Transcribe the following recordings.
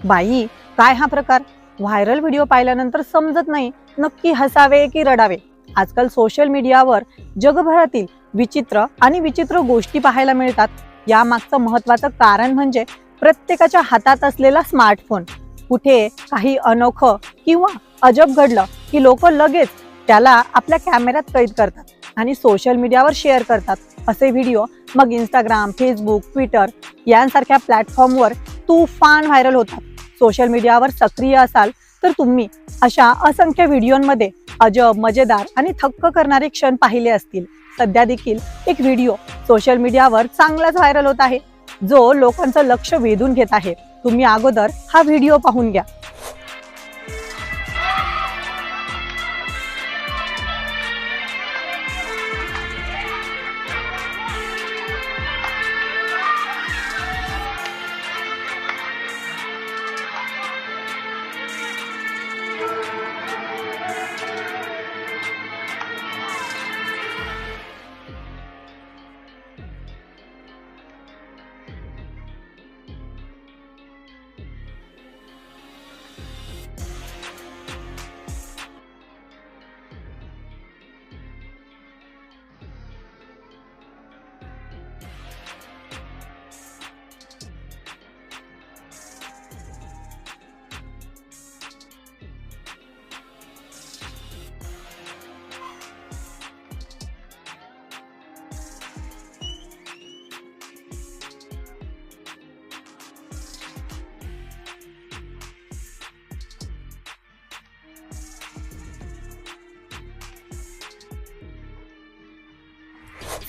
बाई काय हा प्रकार? व्हायरल व्हिडिओ पाहिल्यानंतर समजत नाही नक्की हसावे की रडावे? आजकाल सोशल मीडियावर जगभरातील विचित्र आणि विचित्र गोष्टी पाहायला मिळतात. यामागचं महत्वाचं कारण म्हणजे प्रत्येकाच्या हातात असलेला स्मार्टफोन कुठे काही अनोखं किंवा अजब घडलं की लोक लगेच त्याला आपल्या कॅमेऱ्यात कैद करतात आणि सोशल मीडियावर शेअर करतात. असे व्हिडिओ मग इंस्टाग्राम फेसबुक ट्विटर यांसारख्या प्लॅटफॉर्मवर तुफान व्हायरल होतात. सोशल मीडियावर सक्रिय असाल तर तुम्ही अशा असंख्य व्हिडिओमध्ये अजब मजेदार आणि थक्क करणारे क्षण पाहिले असतील. सध्या देखील एक व्हिडिओ सोशल मीडियावर चांगलाच व्हायरल होत आहे. जो लोकांचं लक्ष वेधून घेत आहे. तुम्ही अगोदर हा व्हिडिओ पाहून घ्या.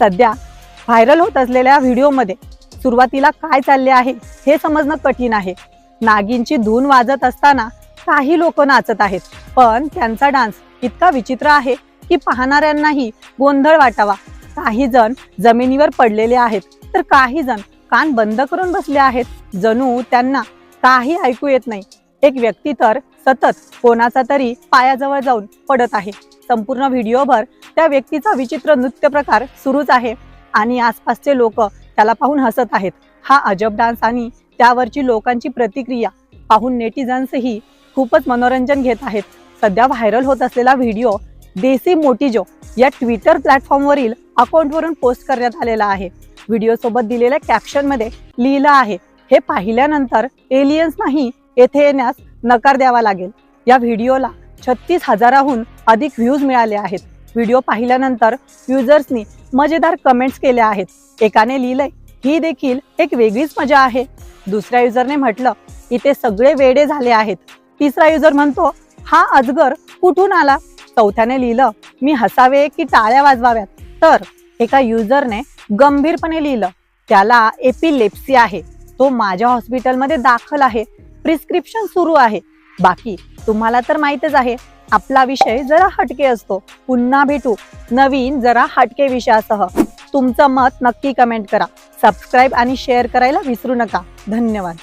सध्या व्हायरल होत असलेल्या व्हिडिओमध्ये सुरुवातीला काय चालले आहे हे समजणं कठीण आहे. नागिनची धून वाजत असताना काही लोक नाचत आहेत पण त्यांचा डान्स इतका विचित्र आहे की पाहणाऱ्यांनाही गोंधळ वाटावा. काही जण जमिनीवर पडलेले आहेत तर काही जण कान बंद करून बसले आहेत. जणू त्यांना काही ऐकू येत नाही. एक व्यक्ती तर सतत कोणाचा तरी पायाजवळ जाऊन पडत आहे. संपूर्ण व्हिडिओभर त्या व्यक्तीचा विचित्र नृत्य प्रकार सुरूच आहे. आणि आसपासचे लोक त्याला पाहून हसत आहेत. हा अजब डान्स आणि त्यावरची लोकांची प्रतिक्रिया पाहून नेटिझन्सही खूपच मनोरंजन घेत आहेत. सध्या व्हायरल होत असलेला व्हिडिओ देसी मोटीजो या ट्विटर प्लॅटफॉर्मवरील अकाउंटवरून पोस्ट करण्यात आलेला आहे. व्हिडिओ सोबत दिलेल्या कॅप्शनमध्ये लिहिलं आहे हे पाहिल्यानंतर एलियन्स नाही येथे येण्यास नकार द्यावा लागेल. या व्हिडिओला छत्तीस हजाराहून अधिक व्ह्यूज मिळाले आहेत. व्हिडिओ पाहिल्यानंतर युजर्सनी मजेदार कमेंट्स केल्या आहेत. एकाने लिहिलंय ही देखील एक वेगळीच मजा आहे. दुसऱ्या युजरने म्हटलं इथे सगळे वेडे झाले आहेत. तिसरा युजर म्हणतो हा अजगर कुठून आला? चौथ्याने लिहिलं मी हसावे की टाळ्या वाजवाव्यात. तर एका युजरने गंभीरपणे लिहिलं त्याला एपिलेप्सी आहे. तो माझ्या हॉस्पिटलमध्ये दाखल आहे. प्रिस्क्रिप्शन सुरू आहे. बाकी तुम्हाला तर माहितच आहे आपला विषय जरा हटके असतो. पुन्हा भेटू. नवीन जरा हटके विषयासह. तुमचं मत नक्की कमेंट करा. सबस्क्राईब आणि शेअर करायला विसरू नका. धन्यवाद.